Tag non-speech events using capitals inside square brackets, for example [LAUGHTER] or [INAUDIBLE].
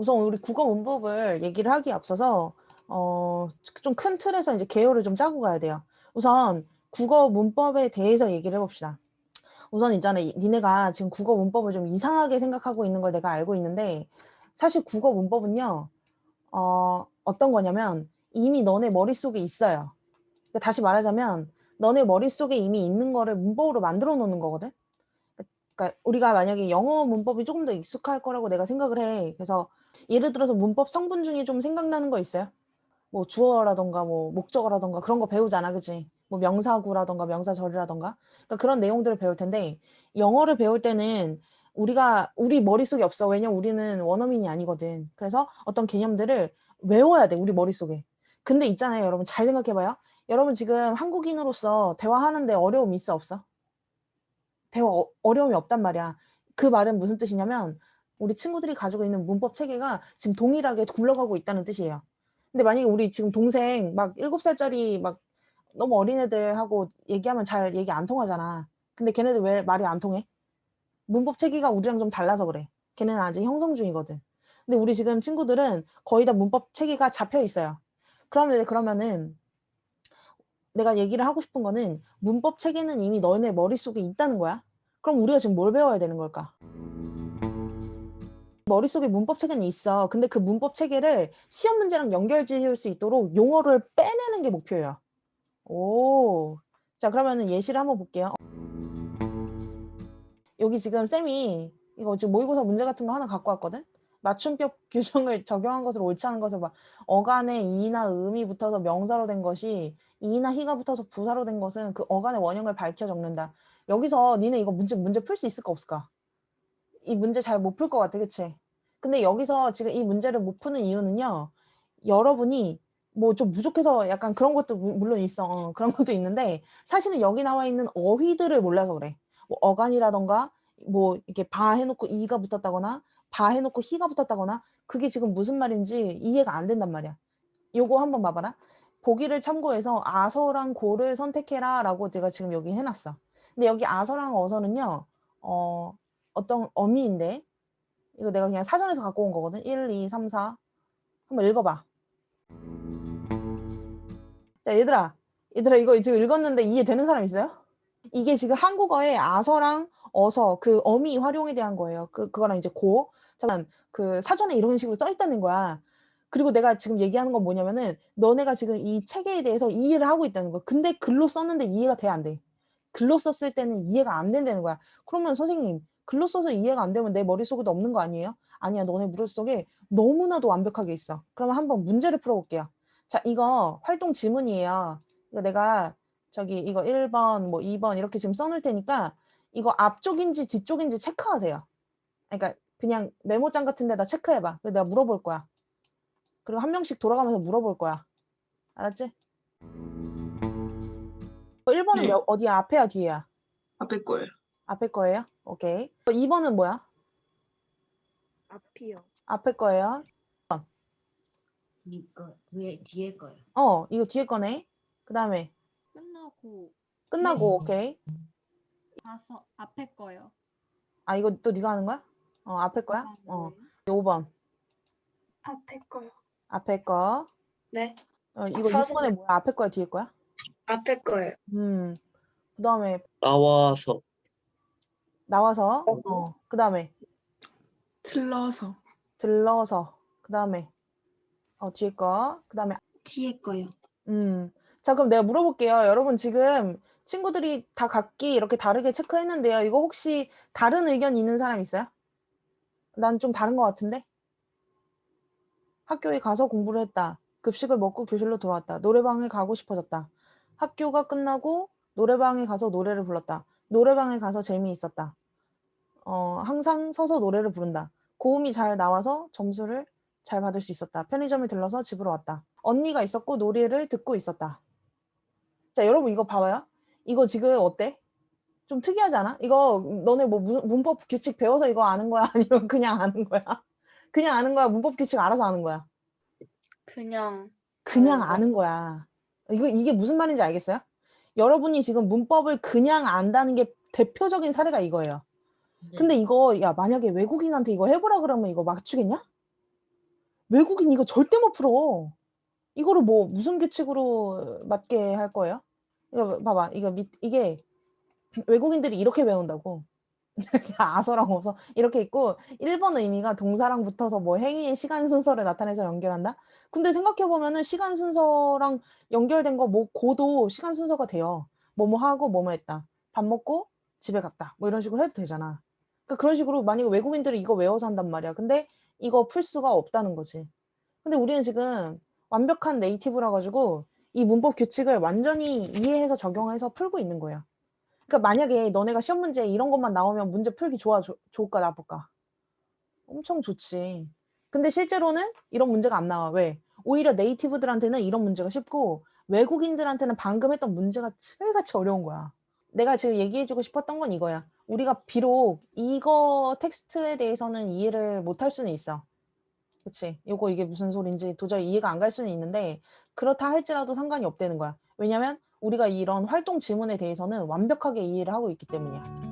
우선 우리 국어 문법을 얘기를 하기에 앞서서 어, 좀 큰 틀에서 이제 개요를 좀 짜고 가야 돼요. 우선 국어 문법에 대해서 얘기를 해봅시다. 우선 있잖아, 이- 니네가 지금 국어 문법을 좀 이상하게 생각하고 있는 걸 내가 알고 있는데 사실 국어 문법은요, 어, 어떤 거냐면 이미 너네 머릿속에 있어요. 그러니까 다시 말하자면 너네 머릿속에 이미 있는 거를 문법으로 만들어 놓는 거거든. 그러니까 우리가 만약에 영어 문법이 조금 더 익숙할 거라고 내가 생각을 해. 그래서 예를 들어서 문법 성분 중에 좀 생각나는 거 있어요? 뭐 주어라던가 뭐 목적어라던가 그런 거 배우잖아, 그치? 뭐 명사구라던가 명사절이라던가 그러니까 그런 내용들을 배울 텐데 영어를 배울 때는 우리가 우리 머릿속에 없어. 왜냐면 우리는 원어민이 아니거든. 그래서 어떤 개념들을 외워야 돼, 우리 머릿속에. 근데 있잖아요, 여러분. 잘 생각해봐요. 여러분 지금 한국인으로서 대화하는데 어려움이 있어, 없어? 대화 어, 어려움이 없단 말이야. 그 말은 무슨 뜻이냐면 우리 친구들이 가지고 있는 문법 체계가 지금 동일하게 굴러가고 있다는 뜻이에요. 근데 만약에 우리 지금 동생 막 일곱 살짜리 막 너무 어린 애들하고 얘기하면 잘 얘기 안 통하잖아. 근데 걔네들 왜 말이 안 통해? 문법 체계가 우리랑 좀 달라서 그래. 걔네는 아직 형성 중이거든. 근데 우리 지금 친구들은 거의 다 문법 체계가 잡혀 있어요. 그러면 그러면은 내가 얘기를 하고 싶은 거는 문법 체계는 이미 너네 머릿속에 있다는 거야. 그럼 우리가 지금 뭘 배워야 되는 걸까? 머릿속에 문법 체계는 있어. 근데 그 문법 체계를 시험 문제랑 연결 지을 수 있도록 용어를 빼내는 게 목표예요. 오. 자, 그러면은 예시를 한번 볼게요. 여기 지금 쌤이 이거 지금 모의고사 문제 같은 거 하나 갖고 왔거든? 맞춤법 [LAUGHS] 규정을 적용한 것으로 옳지 않은 것을 봐. 어간에 이나 음이 붙어서 명사로 된 것이 이나 희가 붙어서 부사로 된 것은 그 어간의 원형을 밝혀 적는다. 여기서 니네 이거 문제 문제 풀 수 있을까 없을까? 이 문제 잘 못 풀 것 같아, 그치? 근데 여기서 지금 이 문제를 못 푸는 이유는요. 여러분이 뭐 좀 부족해서 약간 그런 것도 무- 물론 있어. 어, 그런 [LAUGHS] 것도 있는데 사실은 여기 나와 있는 어휘들을 몰라서 그래. 뭐 어간이라던가 뭐 이렇게 바 해놓고 이가 붙었다거나 바 해놓고 희가 붙었다거나 그게 지금 무슨 말인지 이해가 안 된단 말이야. 요거 한번 봐봐라. 보기를 참고해서 아서랑 고를 선택해라 라고 제가 지금 여기 해놨어. 근데 여기 아서랑 어서는요. 어, 어떤 어미인데 이거 내가 그냥 사전에서 갖고 온 거거든. 1, 2, 3, 4. 한번 읽어봐. 자, 얘들아. 얘들아, 이거 지금 읽었는데 이해되는 사람 있어요? 이게 지금 한국어에 아서랑 어서 그 어미 활용에 대한 거예요. 그, 그거랑 이제 고. 잠깐, 그 사전에 이런 식으로 써 있다는 거야. 그리고 내가 지금 얘기하는 건 뭐냐면은 너네가 지금 이 체계에 대해서 이해를 하고 있다는 거야. 근데 글로 썼는데 이해가 돼, 안 돼? 글로 썼을 때는 이해가 안 된다는 거야. 그러면 선생님, 글로 써서 이해가 안 되면 내 머릿속에도 없는 거 아니에요? 아니야, 너네 머릿속에 너무나도 완벽하게 있어. 그러면 한번 문제를 풀어볼게요. 자, 이거 활동 지문이에요. 이거 내가 저기 이거 1번, 뭐 2번 이렇게 지금 써놓을 테니까 이거 앞쪽인지 뒤쪽인지 체크하세요. 그러니까 그냥 메모장 같은 데다 체크해봐. 그래서 내가 물어볼 거야. 그리고 한 명씩 돌아가면서 물어볼 거야. 알았지? 1번은 네. 어디야? 앞에야 뒤에야? 앞에 거예요. 앞에 거예요? 오케이. 2번은 뭐야? 앞이요. 앞에 거예요? 이거 뒤에 뒤에 거요. 어, 이거 뒤에 거네. 그 다음에 끝나고 끝나고 오케이. 가서 앞에 거요. 아, 이거 또 네가 하는 거야? 어, 앞에 거야? 어, 5번. 앞에 거요. 앞에 거. 네, 어, 이거 사선- 6번에 뭐야? 앞에 거야, 뒤에 거야? 앞에 거예요. 음. 그 다음에 나와서 나와서, 어, 그 다음에 틀러서 들러서, 그 다음에 어, 뒤에 거, 그 다음에 뒤에 거요. 음. 자, 그럼 내가 물어볼게요. 여러분 지금 친구들이 다 각기 이렇게 다르게 체크했는데요. 이거 혹시 다른 의견 있는 사람 있어요? 난 좀 다른 것 같은데? 학교에 가서 공부를 했다. 급식을 먹고 교실로 돌아왔다. 노래방에 가고 싶어졌다. 학교가 끝나고 노래방에 가서 노래를 불렀다. 노래방에 가서 재미있었다. 어, 항상 서서 노래를 부른다. 고음이 잘 나와서 점수를 잘 받을 수 있었다. 편의점에 들러서 집으로 왔다. 언니가 있었고 노래를 듣고 있었다. 자, 여러분 이거 봐봐요. 이거 지금 어때? 좀 특이하지 않아? 이거 너네 뭐 문- 문법 규칙 배워서 이거 아는 거야? [LAUGHS] 아니면 그냥 아는 거야? 그냥 아는 거야? 문법 규칙 알아서 아는 거야? 그냥 그냥. 아는 거야. 이거 이게 무슨 말인지 알겠어요? 여러분이 지금 문법을 그냥 안다는 게 대표적인 사례가 이거예요. 네. 근데 이거 야 만약에 외국인한테 이거 해보라 그러면 이거 맞추겠냐? 외국인 이거 절대 못 풀어. 이거를 뭐 무슨 규칙으로 맞게 할 거예요? 이거 봐봐. 이거 밑 이게 외국인들이 이렇게 배운다고. [LAUGHS] 이렇게 아서랑 어서 이렇게 있고 1번 의미가 동사랑 붙어서 뭐 행위의 시간 순서를 나타내서 연결한다. 근데 생각해 보면은 시간 순서랑 연결된 거 뭐 고도 시간 순서가 돼요. 뭐뭐 하고 뭐뭐 했다. 밥 먹고 집에 갔다. 뭐 이런 식으로 해도 되잖아. 그러니까 그런 식으로 만약에 외국인들이 이거 외워서 한단 말이야. 근데 이거 풀 수가 없다는 거지. 근데 우리는 지금 완벽한 네이티브라 가지고 이 문법 규칙을 완전히 이해해서 적용해서 풀고 있는 거예요. 그러니까 만약에 너네가 시험 문제에 이런 것만 나오면 문제 풀기 좋아 좋- 좋을까 나쁠까? 엄청 좋지. 근데 실제로는 이런 문제가 안 나와. 왜? 오히려 네이티브들한테는 이런 문제가 쉽고 외국인들한테는 방금 했던 문제가 틀같이 어려운 거야. 내가 지금 얘기해주고 싶었던 건 이거야. 우리가 비록 이거 텍스트에 대해서는 이해를 못할 수는 있어. 그치? 요거 이게 무슨 소린지 도저히 이해가 안 갈 수는 있는데 그렇다 할지라도 상관이 없다는 거야. 왜냐면 우리가 이런 활동 지문에 대해서는 완벽하게 이해를 하고 있기 때문이야.